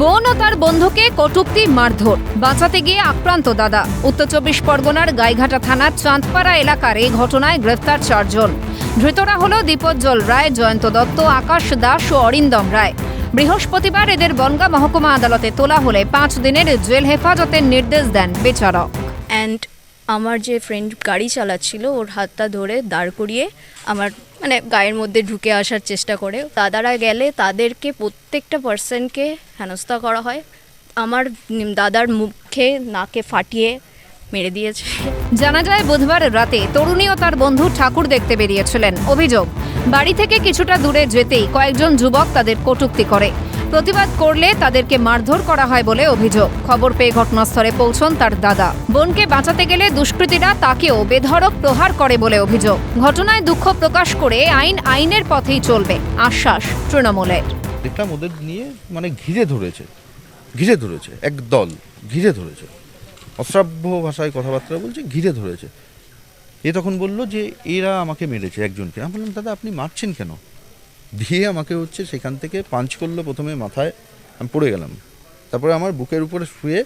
বোন ও তার বন্ধুকে কটুক্তি, মারধর, বাঁচাতে গিয়ে আক্রান্ত দাদা। উত্তর চব্বিশ পরগনার গাইঘাটা থানার চাঁদপাড়া এলাকার এই ঘটনায় গ্রেফতার চারজন। ধৃতরা হল দীপজ্জল রায়, জয়ন্ত দত্ত, আকাশ দাস ও অরিন্দম রায়। বৃহস্পতিবার এদের বনগা মহকুমা আদালতে তোলা হলে পাঁচ দিনের জেল হেফাজতের নির্দেশ দেন বিচারক। অ্যান্ড আমার যে ফ্রেন্ড গাড়ি চালাচ্ছিল, ওর হাতটা ধরে দাঁড় করিয়ে আমার মানে গায়ের মধ্যে ঢুকে আসার চেষ্টা করে। দাদারা গেলে তাদেরকে প্রত্যেকটা পার্সনকে হেনস্থা করা হয়। আমার দাদার মুখে, নাকে ফাটিয়ে মেরে দিয়েছে। জানা যায় বুধবার রাতে তরুণী ও তার বন্ধু ঠাকুর দেখতে বেরিয়েছিলেন। অভিযোগ, বাড়ি থেকে কিছুটা দূরে যেতেই কয়েকজন যুবক তাদের কটুক্তি করে। প্রতিবাদ করলে তাদেরকে মারধর করা হয় বলে অভিযোগ। খবর পেয়ে ঘটনাস্থলে পৌঁছন তার দাদা। বোনকে বাঁচাতে গেলে দুষ্কৃতীরা তাকেও বেধড়ক প্রহার করে বলে অভিযোগ। ঘটনায় দুঃখ প্রকাশ করে আইন আইনের পথেই চলবে, আশ্বাস তৃণমূলের। ওদের নিয়ে মানে ঘিরে ধরেছে ঘিরে ধরেছে, এক দল ঘিরে ধরেছে। অশ্রাব্য ভাষায় কথাবার্তা বলছে, ঘিরে ধরেছে। এ তখন বলল যে, এরা আমাকে মেরেছে একজনকে। আমি বললাম, দাদা, আপনি মারছেন কেন? দিয়ে আমাকে হচ্ছে সেখান থেকে পাঞ্চ করল প্রথমে মাথায় আমি পড়ে গেলাম। তারপরে আমার বুকের উপরে শুয়ে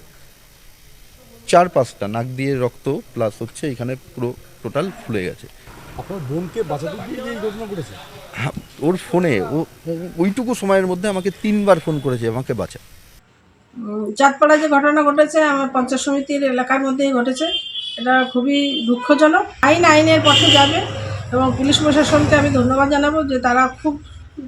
চার পাঁচটা নাক দিয়ে রক্ত প্লাস হচ্ছে এখানে পুরো টোটাল ফুলে গেছে। আপনার বোনকে বাঁচাতে গিয়ে এই ঘটনা ঘটেছে? হ্যাঁ, ওর ফোনে ও ওইটুকু সময়ের মধ্যে আমাকে তিনবার ফোন করেছে আমাকে বাঁচা। চাঁদপাড়া যে ঘটনা ঘটেছে আমার পঞ্চায়েত সমিতির এলাকার মধ্যেই ঘটেছে। এটা খুবই দুঃখজনক। আইন আইনের পথে যাবে এবং পুলিশ প্রশাসনকে আমি ধন্যবাদ জানাব যে তারা খুব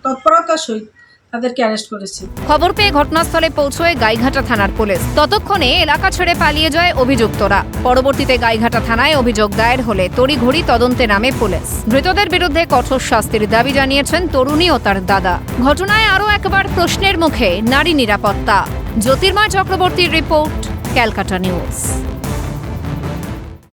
তৎপরতার সহিত তাদেরকে অ্যারেস্ট করেছে। খবর পেয়ে ঘটনাস্থলে পৌঁছয় গাইঘাটা থানার পুলিশ। ততক্ষণে এলাকা ছেড়ে পালিয়ে যায় অভিযুক্তরা। পরবর্তীতে গাইঘাটা থানায় অভিযোগ দায়ের হলে তড়িঘড়ি তদন্তে নামে পুলিশ। ধৃতদের বিরুদ্ধে কঠোর শাস্তির দাবি জানিয়েছেন তরুণী ও তার দাদা। ঘটনায় আরও একবার প্রশ্নের মুখে, নারী নিরাপত্তা। জ্যোতির্ময় চক্রবর্তীর রিপোর্ট, ক্যালকাটা নিউজ।